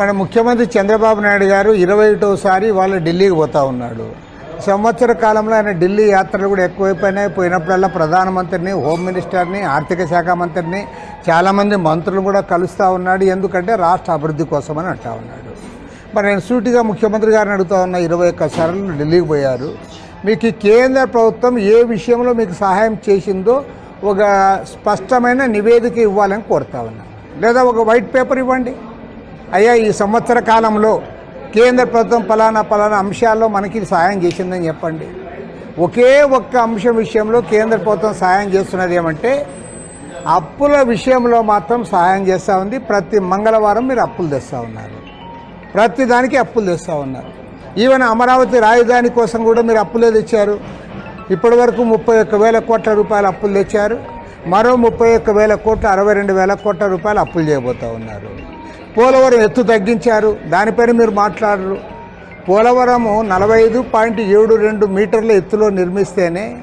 మన ముఖ్యమంత్రి చంద్రబాబు నాయుడు గారు ఇరవై ఒకటోసారి వాళ్ళు ఢిల్లీకి పోతా ఉన్నాడు. సంవత్సర కాలంలో ఆయన ఢిల్లీ యాత్రలు కూడా ఎక్కువైపోయినాయి. పోయినప్పుడల్లా ప్రధానమంత్రిని హోమ్ మినిస్టర్ని ఆర్థిక శాఖ మంత్రిని చాలామంది మంత్రులు కూడా కలుస్తూ ఉన్నాడు. ఎందుకంటే రాష్ట్ర అభివృద్ధి కోసమని అంటా ఉన్నాడు. మరి నేను సూటిగా ముఖ్యమంత్రి గారిని అడుగుతా ఉన్న ఇరవై ఒక్క సార్లు ఢిల్లీకి పోయారు. మీకు ఈ కేంద్ర ప్రభుత్వం ఏ విషయంలో మీకు సహాయం చేసిందో ఒక స్పష్టమైన నివేదిక ఇవ్వాలని కోరుతా ఉన్నా. లేదా ఒక వైట్ పేపర్ ఇవ్వండి. అయ్యా ఈ సంవత్సర కాలంలో కేంద్ర ప్రభుత్వం ఫలానా ఫలానా అంశాల్లో మనకి సాయం చేసిందని చెప్పండి. ఒకే ఒక్క అంశం విషయంలో కేంద్ర ప్రభుత్వం సాయం చేస్తున్నది ఏమంటే అప్పుల విషయంలో మాత్రం సహాయం చేస్తూ ఉంది. ప్రతి మంగళవారం మీరు అప్పులు తెస్తూ ఉన్నారు. ప్రతి దానికి అప్పులు తెస్తూ ఉన్నారు. ఈవెన్ అమరావతి రాజధాని కోసం కూడా మీరు అప్పులే తెచ్చారు. ఇప్పటి వరకు ముప్పై ఒక్క వేల కోట్ల రూపాయల అప్పులు తెచ్చారు. మరో ముప్పై ఒక్క వేల కోట్ల అరవై రెండు వేల కోట్ల రూపాయలు అప్పులు చేయబోతూ ఉన్నారు. పోలవరం ఎత్తు తగ్గించారు. దానిపైన మీరు మాట్లాడరు. పోలవరము నలభై ఐదు పాయింట్ ఏడు రెండు మీటర్ల ఎత్తులో నిర్మిస్తేనే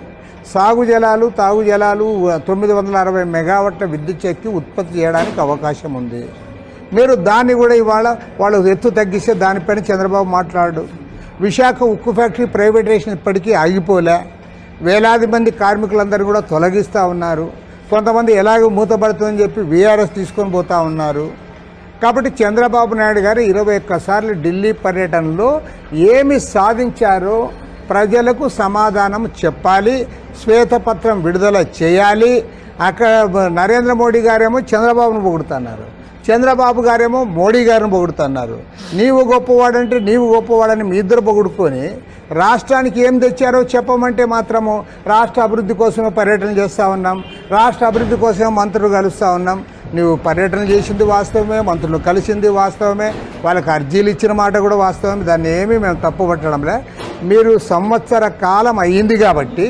సాగు జలాలు తాగు జలాలు తొమ్మిది వందల అరవై మెగావాట్ల విద్యుత్ శక్తి ఉత్పత్తి చేయడానికి అవకాశం ఉంది. మీరు దాన్ని కూడా ఇవాళ వాళ్ళు ఎత్తు తగ్గిస్తే దానిపైన చంద్రబాబు మాట్లాడు. విశాఖ ఉక్కు ఫ్యాక్టరీ ప్రైవేటైజేషన్ ఇప్పటికీ ఆగిపోలే. వేలాది మంది కార్మికులందరూ కూడా తొలగిస్తూ ఉన్నారు. కొంతమంది ఎలాగో మూతపడుతుందని చెప్పి వీఆర్ఎస్ తీసుకొని పోతా ఉన్నారు. కాబట్టి చంద్రబాబు నాయుడు గారు ఇరవై ఒక్కసార్లు ఢిల్లీ పర్యటనలో ఏమి సాధించారో ప్రజలకు సమాధానం చెప్పాలి శ్వేతపత్రం విడుదల చేయాలి. అక్కడ నరేంద్ర మోడీ గారేమో చంద్రబాబును పొగుడుతున్నారు. చంద్రబాబు గారేమో మోడీ గారిని పొగుడుతున్నారు. నీవు గొప్పవాడంటే నీవు గొప్పవాడని మీ ఇద్దరు పొగుడుకొని రాష్ట్రానికి ఏం తెచ్చారో చెప్పమంటే మాత్రము రాష్ట్ర అభివృద్ధి కోసమే పర్యటన చేస్తూ ఉన్నాం. రాష్ట్ర అభివృద్ధి కోసమే మంత్రులు కలుస్తూ ఉన్నాం. నువ్వు పర్యటన చేసింది వాస్తవమే మంత్రులు కలిసింది వాస్తవమే వాళ్ళకి అర్జీలు ఇచ్చిన మాట కూడా వాస్తవమే. దాన్ని ఏమీ మేము తప్పు పట్టడంలే మీరు సంవత్సర కాలం అయ్యింది కాబట్టి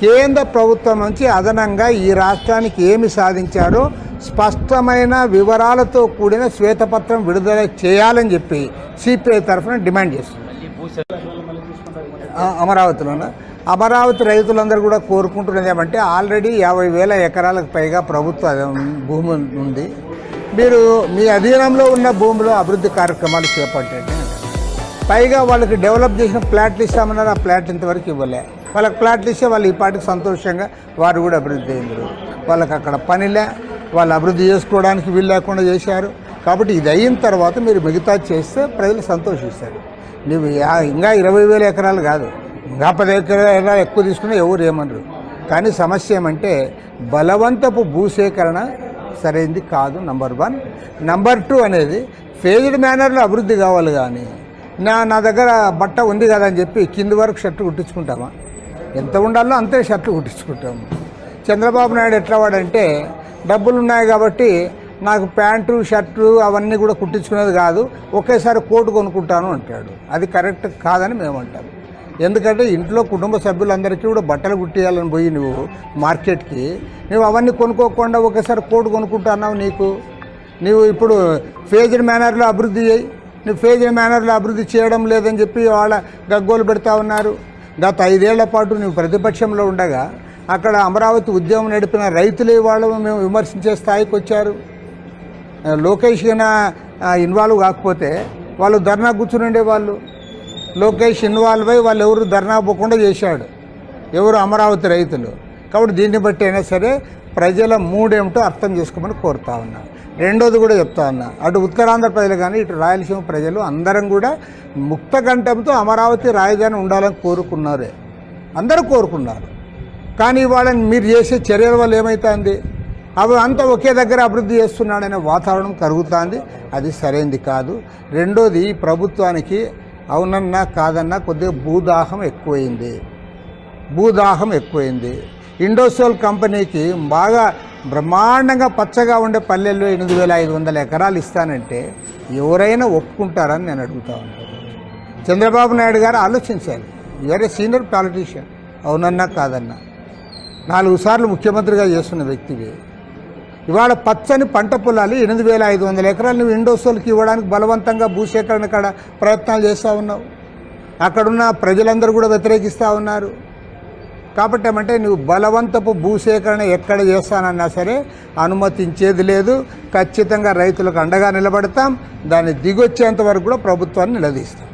కేంద్ర ప్రభుత్వం నుంచి అదనంగా ఈ రాష్ట్రానికి ఏమి సాధించారో స్పష్టమైన వివరాలతో కూడిన శ్వేతపత్రం విడుదల చేయాలని చెప్పి సిపిఐ తరఫున డిమాండ్ చేస్తుంది అమరావతిలోన? అమరావతి రైతులందరూ కూడా కోరుకుంటున్నది ఏమంటే ఆల్రెడీ యాభై వేల ఎకరాలకు పైగా ప్రభుత్వ భూమి ఉంది. మీరు మీ అధీనంలో ఉన్న భూమిలో అభివృద్ధి కార్యక్రమాలు చేపట్టండి. పైగా వాళ్ళకి డెవలప్ చేసిన ప్లాట్లు ఇస్తామన్నారు ఆ ప్లాట్ ఇంతవరకు ఇవ్వలే. వాళ్ళకి ప్లాట్లు ఇస్తే వాళ్ళు ఈ పాటికి సంతోషంగా వారు కూడా అభివృద్ధి అయ్యారు వాళ్ళకి అక్కడ పనిలే వాళ్ళు అభివృద్ధి చేసుకోవడానికి వీలు లేకుండా చేశారు. కాబట్టి ఇది అయిన తర్వాత మీరు మిగతా చేస్తే ప్రజలు సంతోషిస్తారు. నువ్వు ఇంకా ఇరవై వేల ఎకరాలు కాదు. ఇంకా పది ఎకరాలు ఎక్కువ తీసుకున్నా ఎవరు ఏమనరు. కానీ సమస్య ఏమంటే బలవంతపు భూసేకరణ సరైంది కాదు నంబర్ వన్ నంబర్ టూ అనేది ఫేజ్డ్ మేనర్లో అభివృద్ధి కావాలి కానీ నా నా దగ్గర బట్ట ఉంది కదా అని చెప్పి కింది వరకు షర్ట్ కుట్టించుకుంటామా? ఎంత ఉండాలో అంతే షర్ట్లు కుట్టించుకుంటాము. చంద్రబాబు నాయుడు ఎట్లా వాడంటే డబ్బులు ఉన్నాయి కాబట్టి నాకు ప్యాంటు షర్టు అవన్నీ కూడా కుట్టించుకునేది కాదు ఒకేసారి కోటు కొనుక్కుంటాను అంటాడు. అది కరెక్ట్ కాదని మేము అంటాం. ఎందుకంటే ఇంట్లో కుటుంబ సభ్యులందరికీ కూడా బట్టలు కుట్టియాలని పోయి నువ్వు మార్కెట్కి నువ్వు అవన్నీ కొనుక్కోకుండా ఒకేసారి కోటు కొనుక్కుంటున్నావు నీకు? నువ్వు ఇప్పుడు ఫేజ్డ్ మేనర్లో అభివృద్ధి చేయి. నువ్వు ఫేజ్డ్ మేనర్లో అభివృద్ధి చేయడం లేదని చెప్పి వాళ్ళ గగ్గోలు పెడతా ఉన్నారు. గత ఐదేళ్ళ పాటు నువ్వు ప్రతిపక్షంలో ఉండగా అక్కడ అమరావతి ఉద్యమం నడిపిన రైతులే వాళ్ళు మేము విమర్శించే స్థాయికి వచ్చారు. లోకేష్ అయినా ఇన్వాల్వ్ కాకపోతే వాళ్ళు ధర్నా కూర్చుని వాళ్ళు. లోకేష్ ఇన్వాల్వ్ అయి వాళ్ళు ఎవరు ధర్నా పోకుండా చేశాడు. ఎవరు అమరావతి రైతులు. కాబట్టి దీన్ని బట్టి అయినా సరే ప్రజల మూడేమిటో అర్థం చేసుకోమని కోరుతా ఉన్నాను రెండోది కూడా చెప్తా ఉన్నా అటు ఉత్తరాంధ్ర ప్రజలు కానీ ఇటు రాయలసీమ ప్రజలు అందరం కూడా ముక్త కంఠంతో అమరావతి రాజధాని ఉండాలని కోరుకున్నారే. అందరూ కోరుకున్నారు. కానీ వాళ్ళని మీరు చేసే చర్యల వల్ల ఏమవుతుంది అవి అంతా ఒకే దగ్గర అభివృద్ధి చేస్తున్నాడనే వాతావరణం కరుగుతుంది. అది సరైనది కాదు. రెండోది ఈ ప్రభుత్వానికి అవునన్నా కాదన్నా కొద్దిగా భూదాహం ఎక్కువైంది. భూదాహం ఎక్కువైంది. ఇండోసోల్ కంపెనీకి బాగా బ్రహ్మాండంగా పచ్చగా ఉండే పల్లెల్లో ఎనిమిది వేల ఐదు వందల ఎకరాలు ఇస్తానంటే ఎవరైనా ఒప్పుకుంటారని నేను అడుగుతా ఉంటాను. చంద్రబాబు నాయుడు గారు ఆలోచించాలి. వేరే సీనియర్ పాలిటీషియన్ అవునన్నా కాదన్నా. నాలుగు సార్లు ముఖ్యమంత్రిగా చేస్తున్న వ్యక్తివి. ఇవాళ పచ్చని పంట పొలాలు ఎనిమిది వేల ఐదు వందల ఎకరాలు నువ్వు ఇండోసోల్కి ఇవ్వడానికి బలవంతంగా భూసేకరణ కాడ ప్రయత్నాలు చేస్తూ ఉన్నావు. అక్కడున్న ప్రజలందరూ కూడా వ్యతిరేకిస్తూ ఉన్నారు. కాబట్టి ఏమంటే నువ్వు బలవంతపు భూసేకరణ ఎక్కడ చేస్తానన్నా సరే అనుమతించేది లేదు. ఖచ్చితంగా రైతులకు అండగా నిలబడతాం. దాన్ని దిగొచ్చేంత వరకు కూడా ప్రభుత్వాన్ని నిలదీస్తాం.